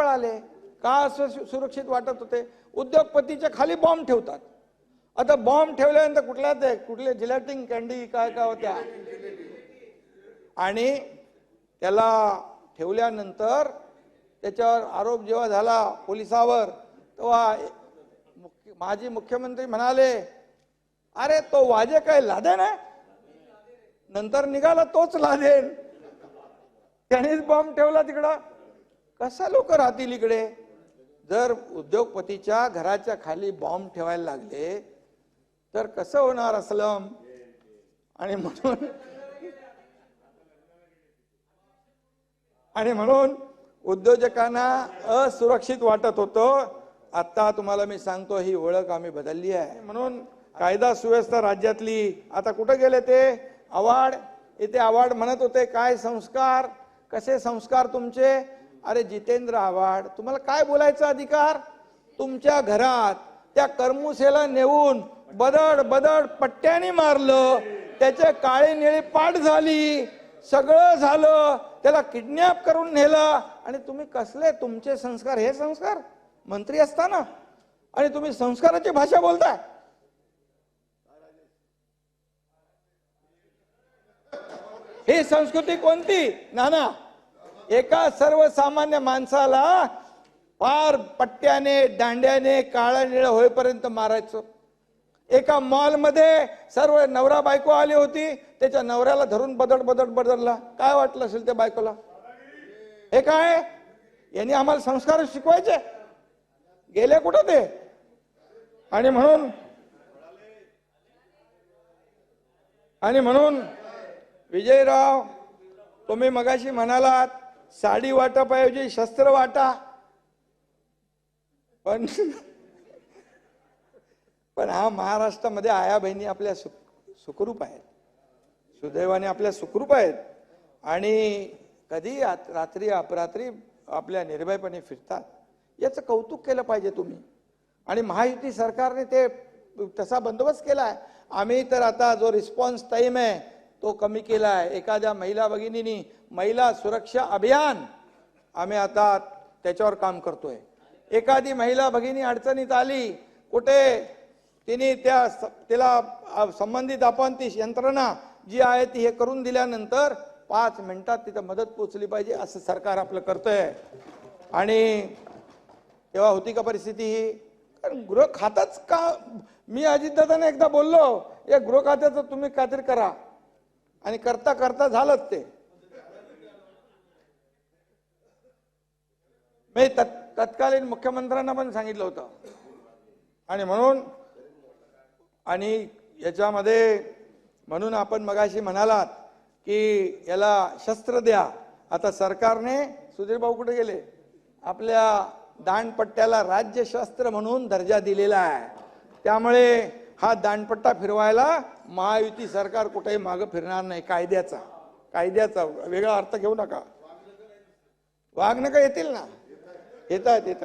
पळाले का असं सुरक्षित वाटत होते? उद्योगपतीच्या खाली बॉम्ब ठेवतात. आता बॉम्ब ठेवल्यानंतर कुठल्या ते कुठले जिलेटिंग कॅन्डी काय काय होत्या? आणि त्याला ठेवल्यानंतर त्याच्यावर आरोप जेव्हा झाला पोलिसावर तेव्हा मुख्य- माजी मुख्यमंत्री म्हणाले अरे तो वाजे काय लादेन आहे नंतर निघाला तोच लादेन. त्यानेच बॉम्ब ठेवला तिकडं. कसा लोक राहतील इकडे? जर उद्योगपतीच्या घराच्या खाली बॉम्ब ठेवायला लागले तर कसं होणार असलम? आणि म्हणून आणि म्हणून उद्योजकांना असुरक्षित वाटत होतं. आता तुम्हाला मी सांगतो ही ओळख आम्ही बदलली आहे. म्हणून कायदा सुव्यवस्था राज्यातली आता कुठं गेले ते? आवाड. इथे आवाड म्हणत होते काय संस्कार? कसे संस्कार तुमचे? अरे जितेंद्र आव्हाड तुम्हाला काय बोलायचा अधिकार? तुमच्या घरात त्या करमुसेला नेऊन बदड बदड पट्ट्याने मारलं त्याचे काळे निळे पाठ झाली सगळं झालं त्याला किडनॅप करून नेलं. आणि तुम्ही कसले तुमचे संस्कार? हे संस्कार मंत्री असताना. आणि तुम्ही संस्काराची भाषा बोलताय. ही संस्कृती कोणती? नाना. एका सर्वसामान्य माणसाला फार पट्ट्याने दांड्याने काळा निळ होईपर्यंत मारायचो. एका मॉलमध्ये सर्व नवरा बायको आली होती त्याच्या नवऱ्याला धरून बदड बदड बदलला काय वाटलं असेल त्या बायकोला? हे काय? यांनी आम्हाला संस्कार शिकवायचे. गेले कुठं ते? आणि म्हणून आणि म्हणून विजयराव तुम्ही मगाशी म्हणालात साडी वाटपाऐवजी शस्त्र वाटा. पण पण हा महाराष्ट्रामध्ये आया बहिणी आपल्या सु सुखरूप आहेत. सुदैवाने आपल्या सुखरूप आहेत. आणि कधी आत- रात्री अपरात्री आपल्या निर्भयपणे फिरतात. याचं कौतुक केलं पाहिजे तुम्ही. आणि महायुती सरकारने ते तसा बंदोबस्त केला आहे आम्ही तर आता जो रिस्पॉन्स टाईम आहे तो कमी केला आहे एखाद्या महिला भगिनीनी महिला सुरक्षा अभियान आम्ही आता त्याच्यावर काम करतोय. एखादी महिला भगिनी अडचणीत आली कुठे तिने त्या स- तिला संबंधित आपण ती यंत्रणा जी आहे ती हे करून दिल्यानंतर पाच मिनिटात तिथं मदत पोचली पाहिजे असं सरकार आपलं करतंय. आणि तेव्हा होती का परिस्थिती ही? कारण गृह खातच का मी अजितदादाने एकदा बोललो या गृह खात्याचं तुम्ही काहीतरी करा. आणि करता करता झालंच ते. मी तत् तत्कालीन मुख्यमंत्र्यांना पण सांगितलं होतं. आणि म्हणून आणि याच्यामध्ये म्हणून आपण मगाशी म्हणालात की याला शस्त्र द्या. आता सरकारने सुधीरभाऊ कुठे गेले? आपल्या दांडपट्ट्याला राज्य शस्त्र म्हणून दर्जा दिलेला आहे. त्यामुळे हा दांडपट्टा फिरवायला महायुती सरकार कुठेही मागं फिरणार नाही कायद्याचा. कायद्याचा. वेगळा अर्थ घेऊ नका. वाघ नका येतील ना? येत आहेत येत